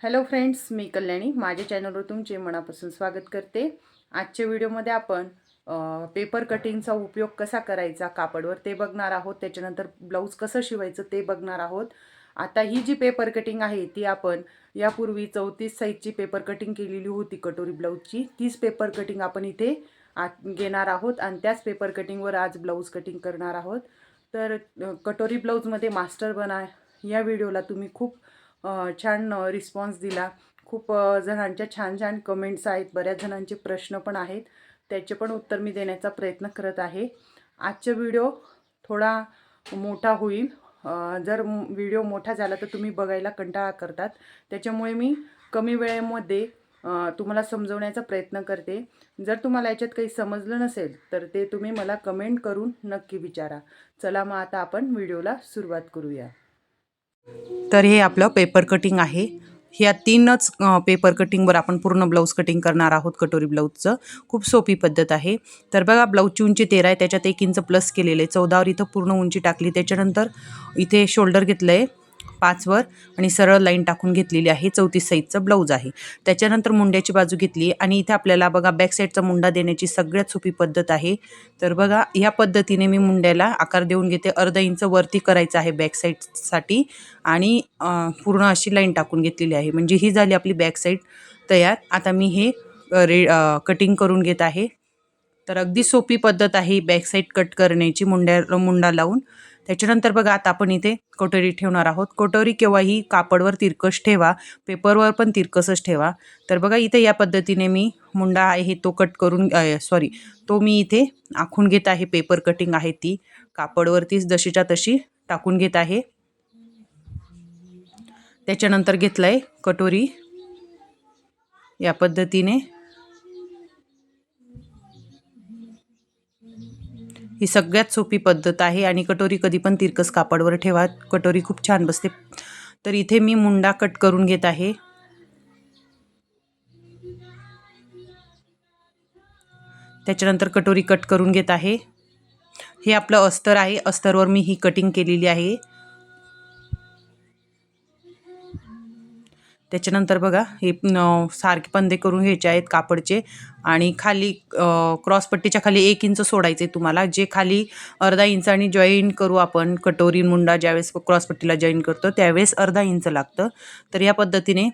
Hello friends मी कल्याणी. माझ्या चॅनलवर तुमचे मनापासून स्वागत करते. आजच्या व्हिडिओमध्ये आपण पेपर कटिंगचा उपयोग कसा करायचा कापडवर ते बघणार आहोत. त्याच्यानंतर ब्लाऊज कसं शिवायचं ते बघणार आहोत. आता ही जी पेपर कटिंग आहे ती आपण यापूर्वी चौतीस साईजची पेपर कटिंग केलेली होती कटोरी ब्लाऊजची तीच पेपर कटिंग आपण इथे आत घेणार आहोत आणि त्याच पेपर कटिंगवर आज ब्लाऊज कटिंग करणार आहोत. तर कटोरी ब्लाऊजमध्ये मास्टर बना या व्हिडिओला तुम्ही खूप छान रिस्पॉन्स दिला. खूप जणांच्या छान छान कमेंट्स आहेत. बऱ्याच जणांचे प्रश्न पण आहेत. त्याचे पण उत्तर मी देण्याचा प्रयत्न करत आहे. आजचा व्हिडिओ थोडा मोठा होईल. जर व्हिडिओ मोठा झाला तर तुम्ही बघायला कंटाळा करतात. त्याच्यामुळे मी कमी वेळेमध्ये तुम्हाला समजवण्याचा प्रयत्न करते. जर तुम्हाला याच्यात काही समजलं नसेल तर ते तुम्ही मला कमेंट करून नक्की विचारा. चला मग आता आपण व्हिडिओला सुरुवात करूया. तर हे आपलं पेपर कटिंग आहे. ह्या तीनच पेपर कटिंगवर आपण पूर्ण ब्लाऊज कटिंग करणार आहोत कटोरी ब्लाऊजचं खूप सोपी पद्धत आहे. तर बघा ब्लाऊजची उंची तेरा आहे त्याच्यात एक इंच प्लस केलेलं आहे. चौदावर इथं पूर्ण उंची टाकली. त्याच्यानंतर इथे शोल्डर घेतलं आहे पाचवर आणि सरळ लाईन टाकून घेतलेली आहे. चौतीस साईजचं ब्लाऊज आहे. त्याच्यानंतर मुंड्याची बाजू घेतली आणि इथे आपल्याला बघा बॅक साईडचा मुंडा देण्याची सगळ्यात सोपी पद्धत आहे. तर बघा ह्या पद्धतीने मी मुंड्याला आकार देऊन घेते. अर्धा इंच वरती करायचं आहे बॅक साईडसाठी आणि पूर्ण अशी लाईन टाकून घेतलेली आहे. म्हणजे ही झाली आपली बॅक साईड तयार. आता मी हे रे कटिंग करून घेत आहे. तर अगदी सोपी पद्धत आहे बॅक साईड कट करण्याची मुंड्या मुंडा लावून. त्याच्यानंतर बघा आता आपण इथे कटोरी ठेवणार आहोत. कटोरी केव्हाही कापडवर तिरकस ठेवा पेपरवर पण तिरकसच ठेवा. तर बघा इथे या पद्धतीने मी मुंडा आहे तो कट करून सॉरी तो मी इथे आखून घेत आहे. पेपर कटिंग आहे ती. कापडवरतीच जशीच्या तशी टाकून घेत आहे. त्याच्यानंतर घेतलं आहे कटोरी. या पद्धतीने ही सगळ्यात सोपी पद्धत आहे आणि कटोरी कधी पण तिरकस कापडवर ठेवा. कटोरी खूप छान बसते. तर इथे मी मुंडा कट करून घेत आहे. त्याच्यानंतर कटोरी कट करून घेत आहे. हे आपलं अस्तर आहे. अस्तरवर मी ही कटिंग केलेली आहे. त्याच्यानंतर बघा हे सारखे पंदे करून घ्यायचे आहेत कापडचे आणि खाली क्रॉसपट्टीच्या खाली एक इंच सोडायचे तुम्हाला. जे खाली अर्धा इंच आणि जॉईन करू आपण कटोरी मुंडा ज्यावेळेस क्रॉसपट्टीला जॉईन करतो त्यावेळेस अर्धा इंच लागतं. तर या पद्धतीने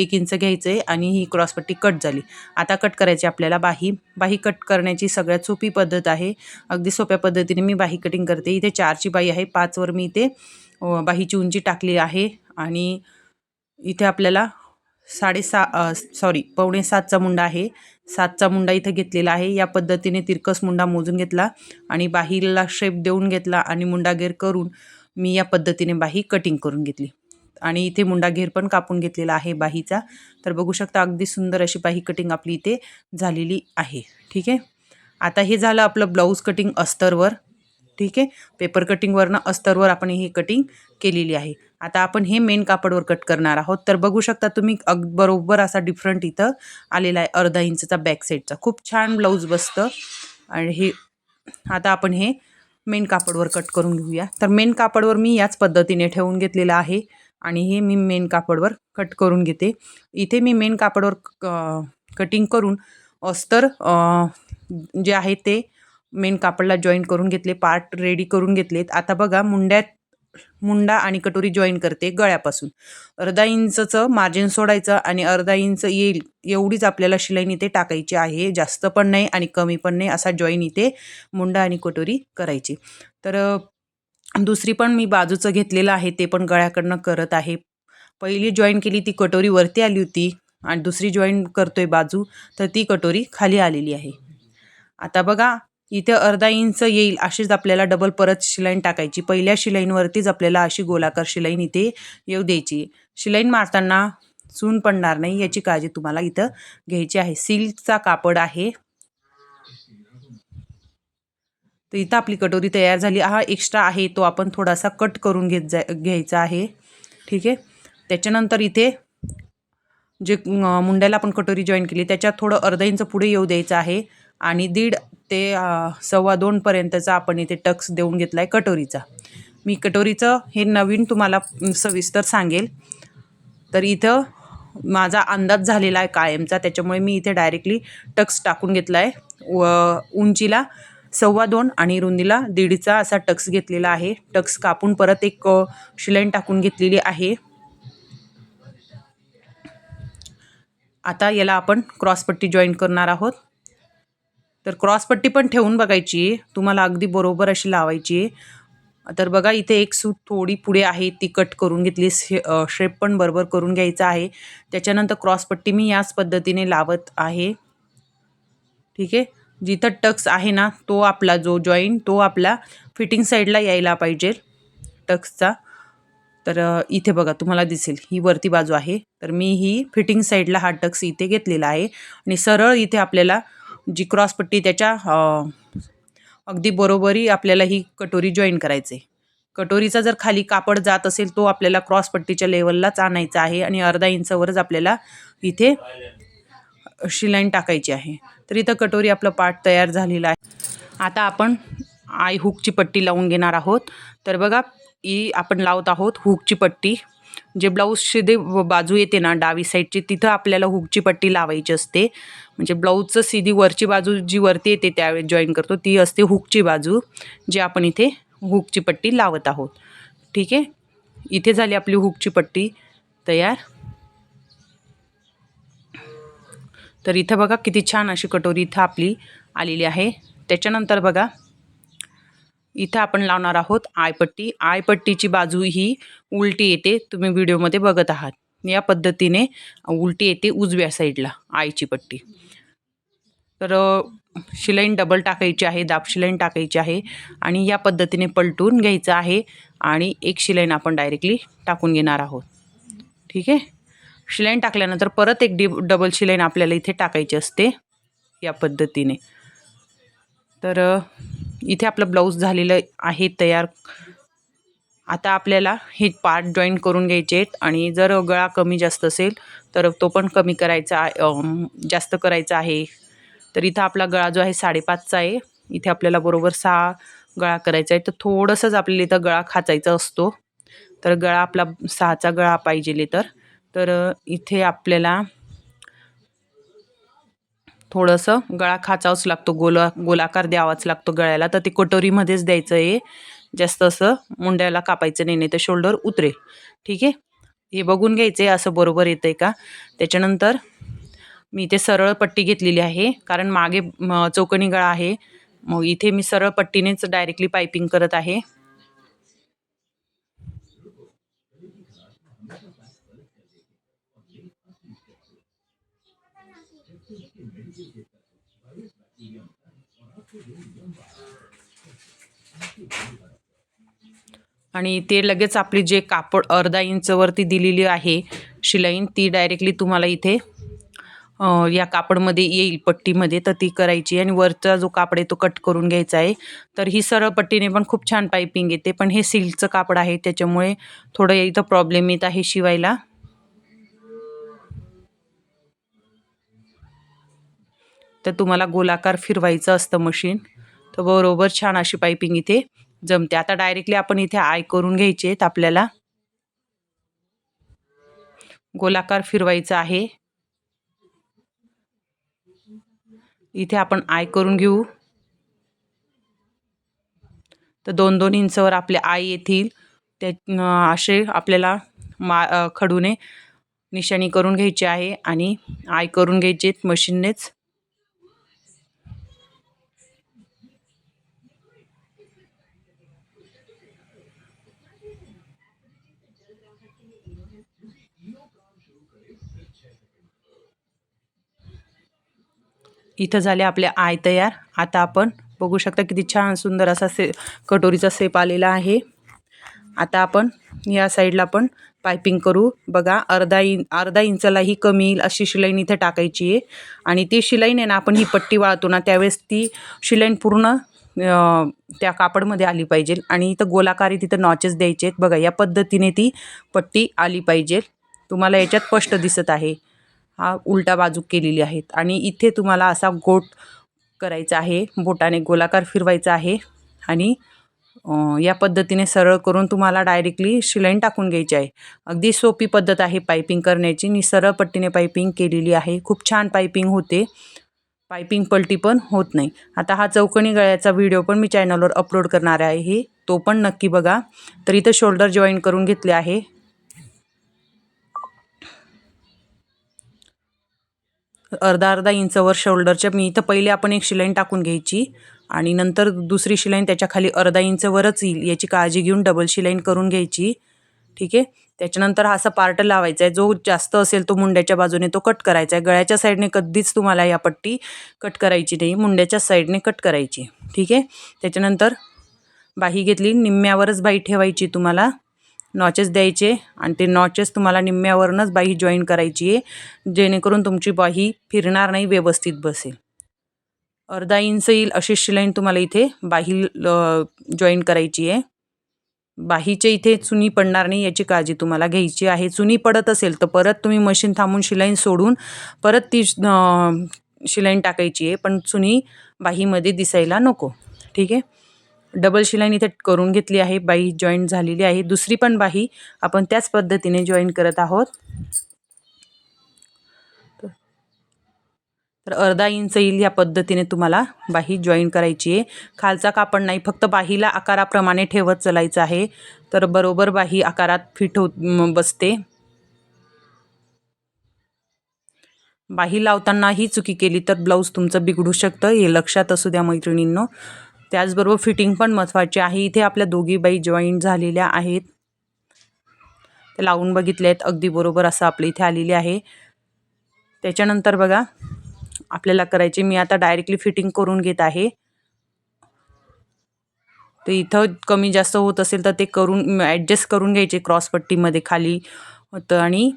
एक इंच घ्यायचं आहे आणि ही क्रॉसपट्टी कट झाली. आता कट करायची आपल्याला बाही. बाही कट करण्याची सगळ्यात सोपी पद्धत आहे. अगदी सोप्या पद्धतीने मी बाही कटिंग करते. इथे चारची बाही आहे. पाचवर मी इथे बाहीची उंची टाकली आहे आणि इथे आपल्याला साडेसा सॉरी पावणे सातचा मुंडा आहे. सातचा मुंडा इथं घेतलेला आहे. या पद्धतीने तिरकस मुंडा मोजून घेतला आणि बाहीला शेप देऊन घेतला आणि मुंडा घेर करून मी या पद्धतीने बाही कटिंग करून घेतली. आणि इथे मुंडा घेर पण कापून घेतलेला आहे बाहीचा. तर बघू शकता अगदी सुंदर अशी बाही कटिंग आपली इथे झालेली आहे. ठीक आहे? आता हे झालं आपलं ब्लाऊज कटिंग अस्तरवर. ठीक आहे? पेपर कटिंगवरनं अस्तरवर आपण ही कटिंग केलेली आहे. आता आपण हे मेन कापडवर कट करणार आहोत. तर बघू शकता तुम्ही अग बरोबर असा डिफरंट इथं आलेला आहे अर्धा इंचचा बॅक साईडचा खूप छान ब्लाऊज बसतं. आणि हे आता आपण हे मेन कापडवर कट करून घेऊया. तर मेन कापडवर मी याच पद्धतीने ठेवून घेतलेलं आहे. आणि हे मी मेन कापडवर कट करून घेते. इथे मी मेन कापडवर कटिंग करून अस्तर जे आहे ते मेन कापडला जॉईन करून घेतले पार्ट रेडी करून घेतलेत. आता बघा मुंड्यात मुंडा आणि कटोरी जॉईन करते गळ्यापासून. अर्धा इंचचं मार्जिन सोडायचं आणि अर्धा इंच येईल एवढीच आपल्याला शिलाईन इथे टाकायची आहे. जास्त पण नाही आणि कमी पण नाही असा जॉईन इथे मुंडा आणि कटोरी करायची. तर दुसरी पण मी बाजूचं घेतलेलं आहे ते पण गळ्याकडनं करत आहे. पहिली जॉईन केली ती कटोरी वरती आली होती आणि दुसरी जॉईन करतोय बाजू तर ती कटोरी खाली आलेली आहे. आता बघा इथे अर्धा इंच येईल अशीच आपल्याला डबल परत शिलाईन टाकायची. पहिल्या शिलाईनवरतीच आपल्याला अशी गोलाकार शिलाईन इथे येऊ द्यायची. शिलाईन मारताना चून पडणार नाही याची काळजी तुम्हाला इथं घ्यायची आहे. सिल्कचा कापड आहे. तर इथं आपली कटोरी तयार झाली. हा एक्स्ट्रा आहे तो आपण थोडासा कट करून घेत जा घ्यायचा आहे. ठीक आहे? त्याच्यानंतर इथे जे मुंड्याला आपण कटोरी जॉईन केली त्याच्यात थोडं अर्धा इंच पुढे येऊ द्यायचं आहे. आणि दीड ते सव्वा दोनपर्यंतचा आपण इथे टक्स देऊन घेतला आहे कटोरीचा. मी कटोरीचं हे नवीन तुम्हाला सविस्तर सांगेल. तर इथं माझा अंदाज झालेला आहे कायमचा त्याच्यामुळे मी इथे डायरेक्टली टक्स टाकून घेतला आहे व उंचीला सव्वा दोन आणि रुंदीला दीडचा असा टक्स घेतलेला आहे. टक्स कापून परत एक शिलाईन टाकून घेतलेली आहे. आता याला आपण क्रॉसपट्टी जॉईन करणार आहोत. तर क्रॉसपट्टी पण ठेवून बघायची. आहे तुम्हाला अगदी बरोबर अशी लावायची. आहे तर बघा इथे एक सूत थोडी पुढे आहे. ती कट करून घेतली. शे शेप पण बरोबर करून घ्यायचा आहे. त्याच्यानंतर क्रॉसपट्टी मी याच पद्धतीने लावत आहे. ठीक आहे? जिथं टक्स आहे ना तो आपला जो जॉईन तो आपला फिटिंग साईडला यायला पाहिजे. टक्सचा. तर इथे बघा तुम्हाला दिसेल. ही वरती बाजू आहे. तर मी ही फिटिंग साईडला हा टक्स इथे घेतलेला आहे. आणि सरळ इथे आपल्याला जी क्रॉसपट्टी त्याच्या अगदी बरोबरी आपल्याला ही कटोरी जॉईन करायचे कटोरीचा जर खाली कापड जात असेल तो आपल्याला क्रॉसपट्टीच्या लेवललाच आणायचा आहे आणि अर्धा इंचावरच आपल्याला इथे शिलाईन टाकायची आहे. तर इथं कटोरी आपलं पाट तयार झालेला आहे. आता आपण आय हुकची पट्टी लावून घेणार आहोत. तर बघा ही आपण लावत आहोत हुकची पट्टी. जे ब्लाऊजची जे बाजू येते ना डावी साईडची तिथं आपल्याला हुकची पट्टी लावायची असते. म्हणजे ब्लाऊजचं सीधी वरची बाजू जी वरती येते त्यावेळेस जॉईन करतो. ती असते हुकची बाजू जी आपण इथे हुकची पट्टी लावत आहोत. ठीक आहे? इथे झाली आपली हुकची पट्टी तयार. तर इथं बघा किती छान अशी कटोरी इथं आपली आलेली आहे. त्याच्यानंतर बघा इथं आपण लावणार आहोत आयपट्टी. आयपट्टीची बाजू ही उलटी येते. तुम्ही व्हिडिओमध्ये बघत आहात. या पद्धतीने उलटी येते उजव्या साईडला आयची पट्टी. तर शिलाईन डबल टाकायची आहे दाब शिलाईन टाकायची आहे आणि या पद्धतीने पलटून घ्यायचं आहे आणि एक शिलाईन आपण डायरेक्टली टाकून घेणार आहोत. ठीक आहे? शिलाईन टाकल्यानंतर परत एक डि डबल शिलाईन आपल्याला इथे टाकायची असते या पद्धतीने. तर इथे आपलं ब्लाऊज झालेलं आहे तयार. आता आपल्याला हे पार्ट जॉईन करून घ्यायचे आहेत आणि जर गळा कमी जास्त असेल तर तो पण कमी करायचा जास्त करायचा आहे. तर इथं आपला गळा जो आहे साडेपाचचा आहे. इथे आपल्याला बरोबर सहा गळा करायचा आहे. तर थोडंसंच आपल्याला इथं गळा खाचायचा असतो. तर गळा आपला सहाचा गळा पाहिजे तर. तर इथे आपल्याला थोडंसं गळा खाचावंच लागतो गोला गोलाकार द्यावाच लागतो गळ्याला. तर ते कटोरीमध्येच द्यायचं आहे जास्त असं मुंड्याला कापायचं नाही नाही तर शोल्डर उतरेल. ठीक आहे? हे बघून घ्यायचं आहे असं बरोबर येतं आहे का? त्याच्यानंतर मी इथे सरळ पट्टी घेतलेली आहे कारण मागे म, चौकणी गळा आहे. मग इथे मी सरळ पट्टीनेच डायरेक्टली पायपिंग करत आहे. आणि ते लगेच आपली जे कापड अर्धा इंचवरती दिलेली आहे शिलाईन ती डायरेक्टली तुम्हाला इथे या कापडमध्ये येईल पट्टीमध्ये. तर ती करायची आणि वरचा जो कापड आहे तो कट करून घ्यायचा आहे. तर ही सरळ पट्टीने पण खूप छान पायपिंग येते. पण हे सिल्कचं कापड आहे त्याच्यामुळे थोडं इथं प्रॉब्लेम येत आहे शिवायला. तर तुम्हाला गोलाकार फिरवायचं असतं मशीन तर बरोबर छान अशी पायपिंग इथे जमते. आता डायरेक्टली आपण इथे आय करून घ्यायचे आहेत आपल्याला. गोलाकार फिरवायचा आहे. इथे आपण आय करून घेऊ. तर दोन दोन इंचवर आपले आय येतील. त्या असे आपल्याला मा खडूने निशाणी करून घ्यायची आहे आणि आय करून घ्यायचे मशीननेच इथं झाले आपले आय तयार. आता आपण बघू शकता किती छान सुंदर असा से कटोरीचा सेप आलेला आहे. आता आपण या साईडला पण पायपिंग करू. बघा अर्धा इन अर्धा इंचालाही कमी येईल अशी शिलाईन इथं टाकायची आहे. आणि ती शिलाईन आहे ना आपण ही पट्टी वाळतो ना त्यावेळेस ती शिलाईन पूर्ण त्या कापडमध्ये आली पाहिजे. आणि इथं गोलाकारी तिथं नॉचेस द्यायचे आहेत. बघा या पद्धतीने ती पट्टी आली पाहिजे. तुम्हाला याच्यात स्पष्ट दिसत आहे. हा उलटा बाजू केलेली आहेत. आणि इथे तुम्हाला असा गोट करायचा आहे. बोटाने गोलाकार फिरवायचा आहे. आणि या पद्धतीने सरळ करून तुम्हाला डायरेक्टली शिलाईन टाकून घ्यायची आहे. अगदी सोपी पद्धत आहे पायपिंग करण्याची. मी सरळ पट्टीने पायपिंग केलेली आहे. खूप छान पायपिंग होते. पायपिंग पलटी पण होत नाही. आता हा चौकणी गळ्याचा व्हिडिओ पण मी चॅनलवर अपलोड करणार आहे. तो पण नक्की बघा. तर इथं शोल्डर जॉईन करून घेतले आहे. अर्धा अर्धा इंचवर शोल्डरच्या मी इथं पहिले आपण एक शिलाईन टाकून घ्यायची आणि नंतर दुसरी शिलाईन त्याच्याखाली अर्धा इंचवरच येईल याची काळजी घेऊन डबल शिलाईन करून घ्यायची. ठीक आहे? त्याच्यानंतर हा असा पार्ट लावायचा आहे जो जास्त असेल तो मुंड्याच्या बाजूने तो कट करायचा आहे गळ्याच्या साईडने कधीच तुम्हाला या पट्टी कट करायची नाही मुंड्याच्या साईडने कट करायची. ठीक आहे? त्याच्यानंतर बाही घेतली निम्म्यावरच बाही ठेवायची तुम्हाला. नॉचेस द्यायचे आणि ते नॉचेस तुम्हाला निम्म्यावरूनच बाही जॉईन करायची आहे जेणेकरून तुमची बाही फिरणार नाही व्यवस्थित बसेल. अर्धा इंच येईल अशी शिलाईन तुम्हाला इथे बाही जॉईन करायची आहे. बाहीच्या इथे चुनी पडणार नाही याची काळजी तुम्हाला घ्यायची आहे. चुनी पडत असेल तर परत तुम्ही मशीन थांबून शिलाईन सोडून परत ती शिलाईन टाकायची आहे पण चुनी बाहीमध्ये दिसायला नको. ठीक आहे? डबल शिलाईन इथे करून घेतली आहे. बाई जॉईन झालेली आहे. दुसरी पण बाही आपण त्याच पद्धतीने जॉईन करत आहोत. तर अर्धा इंच येईल या पद्धतीने तुम्हाला बाही जॉईन करायची आहे. खालचा कापड नाही फक्त बाहीला आकाराप्रमाणे ठेवत चालायचं आहे. तर बरोबर बाही आकारात फिट होत बसते. बाही लावताना ही चुकी केली तर ब्लाऊज तुमचं बिघडू शकतं. हे लक्षात असू द्या मैत्रिणींनो. त्याचबरोबर फिटिंग पण महत्त्वाची आहे. इथे आपल्या दोघी बाई जॉईन झालेल्या आहेत. ते लावून बघितले आहेत अगदी बरोबर असं आपलं इथे आलेले आहे. त्याच्यानंतर बघा आपल्याला करायचे मी आता डायरेक्टली फिटिंग करून घेत आहे. तर इथं कमी जास्त होत असेल तर ते करून ॲडजस्ट करून घ्यायचे क्रॉसपट्टीमध्ये खाली. तर आणि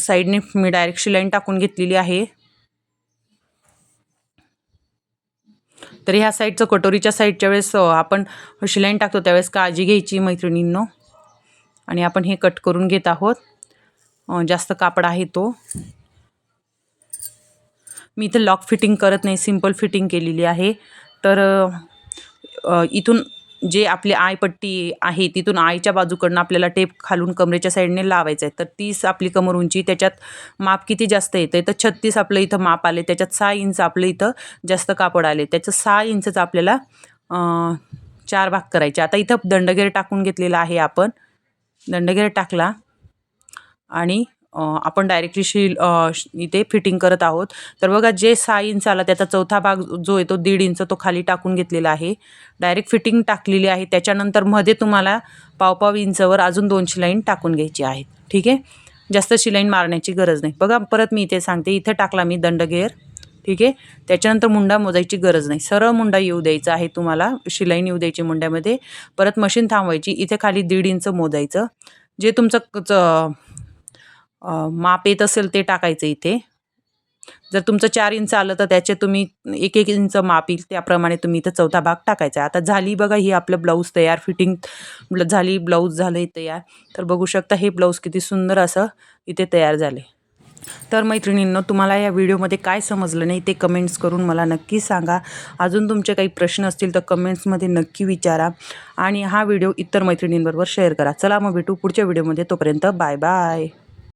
साईडने मी डायरेक्ट शिलाईन टाकून घेतलेली आहे. तर ह्या साईडचं कटोरीच्या साईडच्या वेळेस आपण शिलाईन टाकतो त्यावेळेस काळजी घ्यायची मैत्रिणींनो. आणि आपण हे कट करून घेत आहोत. जास्त कापड आहे तो. मी इथं लॉक फिटिंग करत नाही सिंपल फिटिंग केलेली आहे. तर इथून जे आपली आयपट्टी आहे तिथून आईच्या बाजूकडनं आपल्याला टेप खालून कमरेच्या साईडने लावायचं आहे. तर तीस आपली कमर उंची त्याच्यात माप किती जास्त येतं आहे तर छत्तीस आपलं इथं माप आले त्याच्यात सहा इंच आपलं इथं जास्त कापड आले. त्याचं सहा इंचचं आपल्याला चार भाग करायचे. आता इथं दंडगेर टाकून घेतलेला आहे आपण. दंडगेर टाकला. आणि आपण डायरेक्टली शी श- इथे फिटिंग करत आहोत. तर बघा जे सहा इंच आला त्याचा चौथा भाग जो आहे तो दीड इंच तो खाली टाकून घेतलेला आहे. डायरेक्ट फिटिंग टाकलेली आहे. त्याच्यानंतरमध्ये तुम्हाला पावपाव इंचवर अजून दोन शिलाईन टाकून घ्यायची आहेत. ठीक आहे? जास्त शिलाईन मारण्याची गरज नाही. बघा परत मी इथे सांगते. इथे टाकला मी दंडगेअर ठीक आहे? त्याच्यानंतर मुंडा मोजायची गरज नाही. सरळ मुंडा येऊ द्यायचा आहे तुम्हाला. शिलाईन येऊ द्यायची मुंड्यामध्ये. परत मशीन थांबवायची. इथे खाली दीड इंच मोजायचं. जे तुमचं माप येत असेल ते टाकायचं इथे. जर तुमचं चार इंच आलं तर त्याचे तुम्ही एक एक इंच माप येईल त्याप्रमाणे तुम्ही इथं चौथा भाग टाकायचा आता झाली बघा ही आपलं ब्लाऊज तयार फिटिंग ब्ल- झाली ब्लाऊज झालं तयार. तर बघू शकता हे ब्लाऊज किती सुंदर असं इथे तयार झाले तर मैत्रिणींनो तुम्हाला या व्हिडिओमध्ये काय समजलं नाही ते कमेंट्स करून मला नक्की सांगा. अजून तुमचे काही प्रश्न असतील तर कमेंट्समध्ये नक्की विचारा. आणि हा व्हिडिओ इतर मैत्रिणींबरोबर शेअर करा. चला मग भेटू पुढच्या व्हिडिओमध्ये. तोपर्यंत बाय बाय